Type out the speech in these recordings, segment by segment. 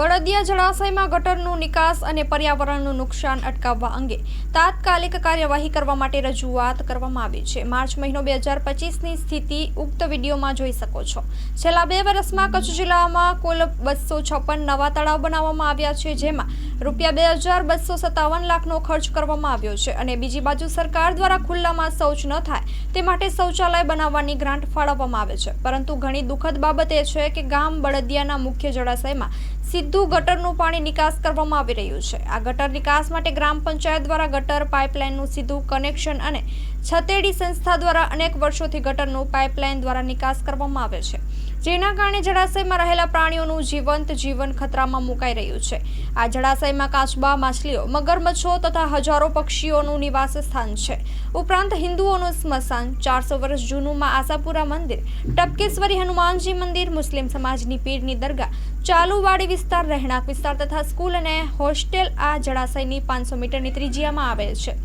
બળદિયા જળાશયમાં ગટરનું નિકાસ અને પર્યાવરણનું નુકસાન અટકાવવા અંગે તાત્કાલિક કાર્યવાહી કરવા માટે રજૂઆત કરવામાં આવી છે. માર્ચ મહિનો બે હજાર પચીસની સ્થિતિ ઉક્ત વિડીયોમાં જોઈ શકો છો. છેલ્લા બે વર્ષમાં કચ્છ જિલ્લામાં કુલ બસો છપ્પન નવા તળાવ બનાવવામાં આવ્યા છે, જેમાં રૂપિયા બે હજાર બસો સત્તાવન લાખનો ખર્ચ કરવામાં આવ્યો છે અને બીજી બાજુ સરકાર દ્વારા ખુલ્લામાં શૌચ ન થાય તે માટે શૌચાલય બનાવવાની ગ્રાન્ટ ફાળવવામાં આવે છે. પરંતુ ઘણી દુઃખદ બાબત એ છે કે ગામ બળદિયાના મુખ્ય જળાશયમાં સીધું ગટરનું પાણી નિકાસ કરવામાં આવી રહ્યું છે. આ ગટર નિકાસ માટે ગ્રામ પંચાયત દ્વારા ગટર, પાઇપલાઇનનું સીધું કનેક્શન અને છતેડી સંસ્થા દ્વારા અનેક વર્ષોથી ગટરનું પાઇપલાઇન દ્વારા નિકાસ કરવામાં આવે છે. જેના કારણે જળાશયમાં રહેલા પ્રાણીઓનું જીવંત જીવન ખતરામાં મુકાઈ રહ્યું છે. આ જળાશયમાં કાચબા, માછલીઓ, મગરમચ્છો તથા હજારો પક્ષીઓનું નિવાસ સ્થાન છે. ઉપરાંત હિન્દુઓનું સ્મશાન, ચારસો વર્ષ જૂનું માં આશાપુરા મંદિર, ટપકેશ્વરી હનુમાનજી મંદિર, મુસ્લિમ સમાજની પીરની દરગાહ, ચાલુવાડી વિસ્તાર, રહેણાંક વિસ્તાર તથા સ્કૂલ અને હોસ્ટેલ આ જળાશયની પાંચસો મીટરની ત્રિજ્યામાં આવેલ છે.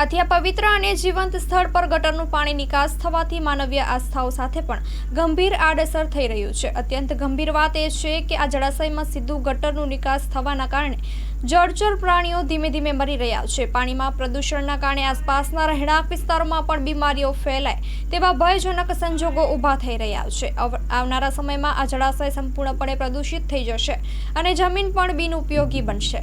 આથી આ પવિત્ર અને જીવંત સ્થળ પર ગટરનું પાણી નિકાસ થવાથી માનવીય આસ્થાઓ સાથે પણ ગંભીર આડઅસર થઈ રહ્યું છે. અત્યંત ગંભીર વાત એ છે કે આ જળાશયમાં સીધું ગટરનું નિકાસ થવાના કારણે જળચર પ્રાણીઓ ધીમે ધીમે મરી રહ્યા છે. પાણીમાં પ્રદૂષણના કારણે આસપાસના રહેણાંક વિસ્તારોમાં પણ બીમારીઓ ફેલાય તેવા ભયજનક સંજોગો ઊભા થઈ રહ્યા છે. આવનારા સમયમાં આ જળાશય સંપૂર્ણપણે પ્રદૂષિત થઈ જશે અને જમીન પણ બિનઉપયોગી બનશે.